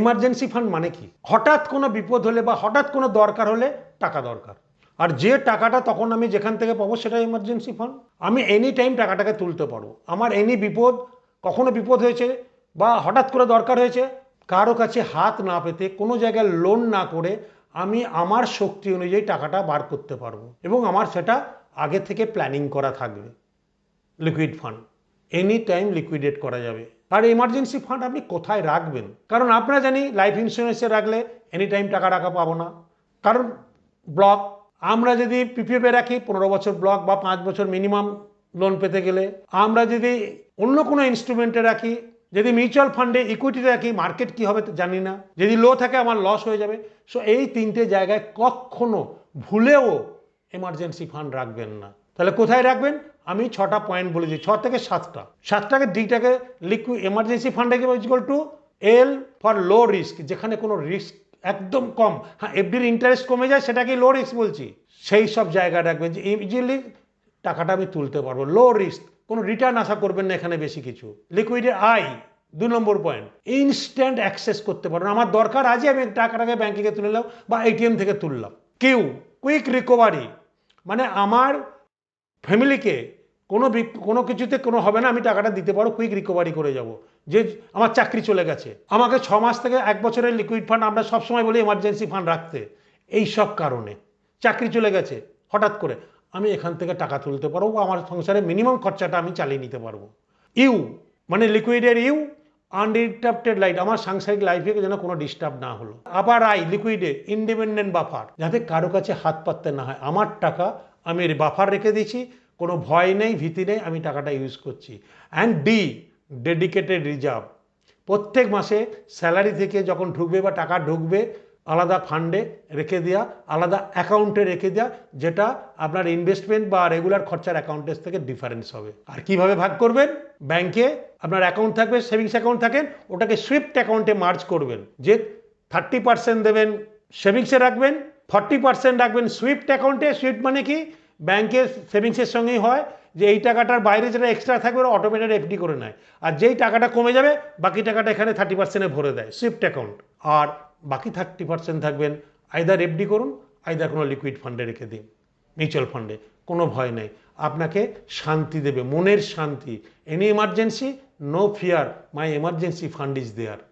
Emergency fund মানে কি? হঠাৎ কোনো বিপদ হলে বা হঠাৎ কোনো দরকার হলে টাকা দরকার। আর যে টাকাটা তখন আমি যেখান থেকে পাবো সেটা এমার্জেন্সি ফান্ড আমি এনি টাইম টাকাটাকে তুলতে পারব। আমার এনি বিপদ, কখনো বিপদ হয়েছে বা হঠাৎ করে দরকার হয়েছে, কারও কাছে হাত না পেতে, কোনো জায়গায় লোন না করে আমি আমার শক্তি অনুযায়ী টাকাটা বার করতে পারব এবং আমার সেটা আগে থেকে প্ল্যানিং করা থাকবে। Liquid fund any time liquidate করা যাবে। আর এমার্জেন্সি ফান্ড আপনি কোথায় রাখবেন? কারণ আপনারা জানি লাইফ ইন্স্যুরেন্সে রাখলে এনি টাইম টাকা রাখা পাবো না। কারণ ব্লক আমরা যদি পিপিএফে রাখি, পনেরো বছর ব্লক বা পাঁচ বছর মিনিমাম লোন পেতে গেলে, আমরা যদি অন্য কোনো ইনস্ট্রুমেন্টে রাখি, যদি মিউচুয়াল ফান্ডে ইকুইটিতে রাখি মার্কেট কি হবে জানি না। যদি লো থাকে, আমার লস হয়ে যাবে। সো এই তিনটে জায়গায় কখনো ভুলেও এমার্জেন্সি ফান্ড রাখবেন না। তাহলে কোথায় রাখবেন? আমি ছটা পয়েন্ট বলেছি, ছ থেকে সাতটা। সাতটাকে ডিটাকে লিকুইড এমার্জেন্সি ফান্ডে equal to L for low risk যেখানে কোনো রিস্ক একদম কম। হ্যাঁ এফডির ইন্টারেস্ট কমে যায় সেটাকে লো রিস্ক বলছি। সেই সব জায়গা রাখবেন যে ইজিলি টাকাটা আমি তুলতে পারব। লো রিস্ক কোনো রিটার্ন আশা করবেন না এখানে বেশি কিছু। লিকুইডের আই দু নম্বর পয়েন্ট ইনস্ট্যান্ট অ্যাক্সেস করতে পারবেন। আমার দরকার আজই আমি টাকাটাকে ব্যাংকে তুলে নিলাম বা এটিএম থেকে তুললাম। কিউ কুইক রিকভারি মানে আমার ফ্যামিলিকে কোনো কোনো কিছুতে কোনো হবে না, আমি টাকাটা দিতে পারো কুইক রিকভারি করে যাব। যে আমার চাকরি চলে গেছে, আমাকে ছ মাস থেকে এক বছরের লিকুইড ফান্ড আমরা সবসময় বলি এমার্জেন্সি ফান্ড রাখতে। এই সব কারণে। চাকরি চলে গেছে, হঠাৎ করে। আমি এখান থেকে টাকা তুলতে পারব, আমার সংসারে মিনিমাম খরচাটা আমি চালিয়ে নিতে পারব। ইউ মানে লিকুইডের ইউ আনডিস্টার্বটেড লাইট আমার সাংসারিক লাইফে যেন কোনো ডিস্টার্ব না হলো। আবার আই লিকুইডে ইন্ডিপেন্ডেন্ট বাফার যাতে কারও কাছে হাত পাততে না হয়। আমার টাকা আমি বাফার রেখে দিয়েছি, কোনো ভয় নেই, ভীতি নেই, আমি টাকাটা ইউজ করছি। অ্যান্ড ডি ডেডিকেটেড রিজার্ভ প্রত্যেক মাসে স্যালারি থেকে যখন ঢুকবে বা টাকা ঢুকবে, আলাদা ফান্ডে রেখে দেওয়া আলাদা অ্যাকাউন্টে রেখে দেওয়া যেটা আপনার ইনভেস্টমেন্ট বা রেগুলার খরচার অ্যাকাউন্টের থেকে ডিফারেন্স হবে। আর কীভাবে ভাগ করবেন? ব্যাংকে আপনার অ্যাকাউন্ট থাকবে সেভিংস অ্যাকাউন্ট থাকেন, ওটাকে সুইফট অ্যাকাউন্টে মার্জ করবেন। যে থার্টি পার্সেন্ট দেবেন সেভিংসে রাখবেন ফর্টি পার্সেন্ট রাখবেন সুইফট অ্যাকাউন্টে সুইফট মানে কি? ব্যাংকের সেভিংসের সঙ্গেই হয় যে এই টাকাটার বাইরে যেটা এক্সট্রা থাকবে ওরা অটোমেটেড এফডি করে নেয়। আর যেই টাকাটা কমে যাবে, বাকি টাকাটা এখানে থার্টি পার্সেন্টে ভরে দেয় সুইফট অ্যাকাউন্ট আর বাকি থার্টি পার্সেন্ট থাকবেন আইদার এফডি করুন আইদার কোনো লিকুইড ফান্ডে রেখে দিন মিউচুয়াল ফান্ডে কোনো ভয় নেই। আপনাকে শান্তি দেবে, মনের শান্তি। Any emergency no fear my emergency fund is there